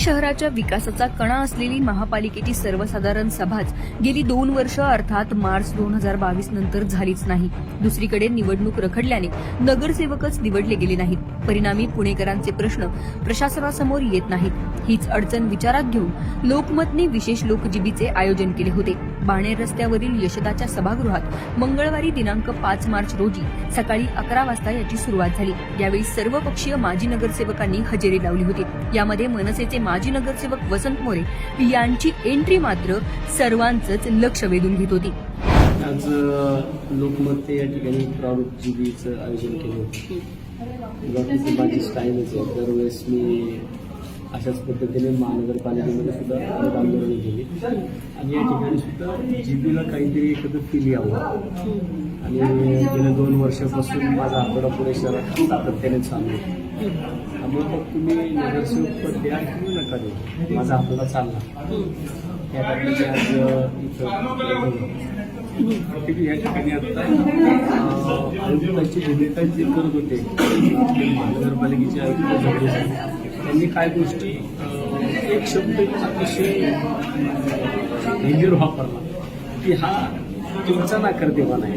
शहराच्या विकासाचा कणा असलेली महापालिकेची सर्वसाधारण सभाच गेली दोन वर्ष अर्थात मार्च दोन हजार बावीस नंतर झालीच नाही. दुसरीकडे निवडणूक रखडल्याने नगरसेवकच निवडले गेले नाहीत. परिणामी पुणेकरांचे प्रश्न प्रशासनासमोर येत नाहीत. हीच अडचण विचारात घेऊन लोकमतने विशेष लोकजीबीचे आयोजन केले होते. बाणेर रस्त्यावरील यशदाच्या सभागृहात मंगळवारी दिनांक पाच मार्च रोजी सकाळी अकरा वाजता याची सुरुवात झाली. यावेळी सर्वपक्षीय माजी नगरसेवकांनी हजेरी लावली होती. यामध्ये मनसेचे माजी नगरसेवक वसंत मोरे यांची एंट्री मात्र सर्वांचंच लक्ष वेधून घेत होती. आज लोकमत या ठिकाणी प्राऊड जीबीचं आयोजन केलं होतं. बाकीची माझी स्टाईलच आहे. दरवेळेस मी अशाच पद्धतीने महानगरपालिकेमध्ये सुद्धा अनेक आंदोलनं केली आणि या ठिकाणी सुद्धा जीबीला काहीतरी एखादं फील यावं आणि गेल्या दोन वर्षापासून माझा आठवडा पुणे शहरात सातत्याने चालू आहे. त्यामुळे मग तुम्ही नगरसेवक पद द्या किंवा नका देऊ. माझा आठवडा चालला. या आज इथं की या ठिकाणी आता आयुक्तांची भूमिका जे करत होते. महानगरपालिकेचे आयुक्त त्यांनी काय गोष्टी एक शब्द अतिशय डेंजर वापरला. की हा तुमचा नाकारदेवाना आहे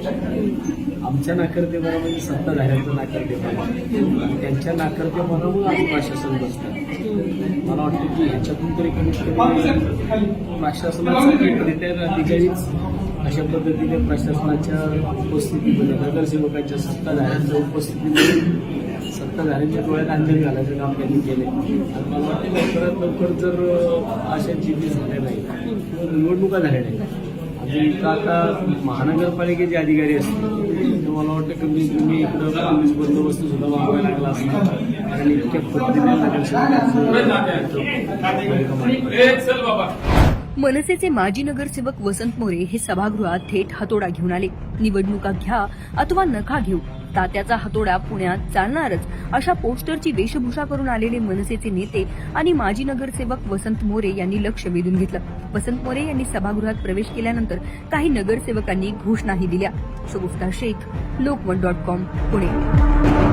आमच्या नाकारदेवाना म्हणजे सत्ताधाऱ्यांचा नाकारदेवाना आणि त्यांच्या नाकारदेवानामुळे आम्ही प्रशासन बसतात मला वाटतं की ह्याच्यातून तरी कमीत कमी प्रशासनाचा एक रिटायर अधिकारीच अशा पद्धतीने प्रशासनाच्या उपस्थितीमध्ये नगरसेवकांच्या सत्ताधाऱ्यांच्या उपस्थितीमध्ये सत्ताधाऱ्यांच्या डोळ्यात अंजन घालायचं काम त्यांनी केले आणि मला वाटतं लवकरात लवकर जर अशा जिबी झाल्या नाही तर निवडणुका झाल्या नाही. म्हणजे आणि आता महानगरपालिकेचे अधिकारी असतील तर मला वाटतं कमी कमी इकडं पोलीस बंदोबस्त सुद्धा वाढवायला लागला असणार. कारण इतक्या पद्धतीने नगरसेवकांचं मनसेचे माजी नगरसेवक वसंत मोरे हे सभागृहात थेट हातोडा घेऊन आले. निवडणुका घ्या अथवा नका घेऊ. तात्याचा हातोडा पुण्यात चालणारच अशा पोस्टरची वेशभूषा करून आलेले मनसेचे नेते आणि माजी नगरसेवक वसंत मोरे यांनी लक्ष वेधून घेतलं. वसंत मोरे यांनी सभागृहात प्रवेश केल्यानंतर काही नगरसेवकांनी घोषणाही दिल्या. Shagufta Shaikh Lokmat dot com Pune.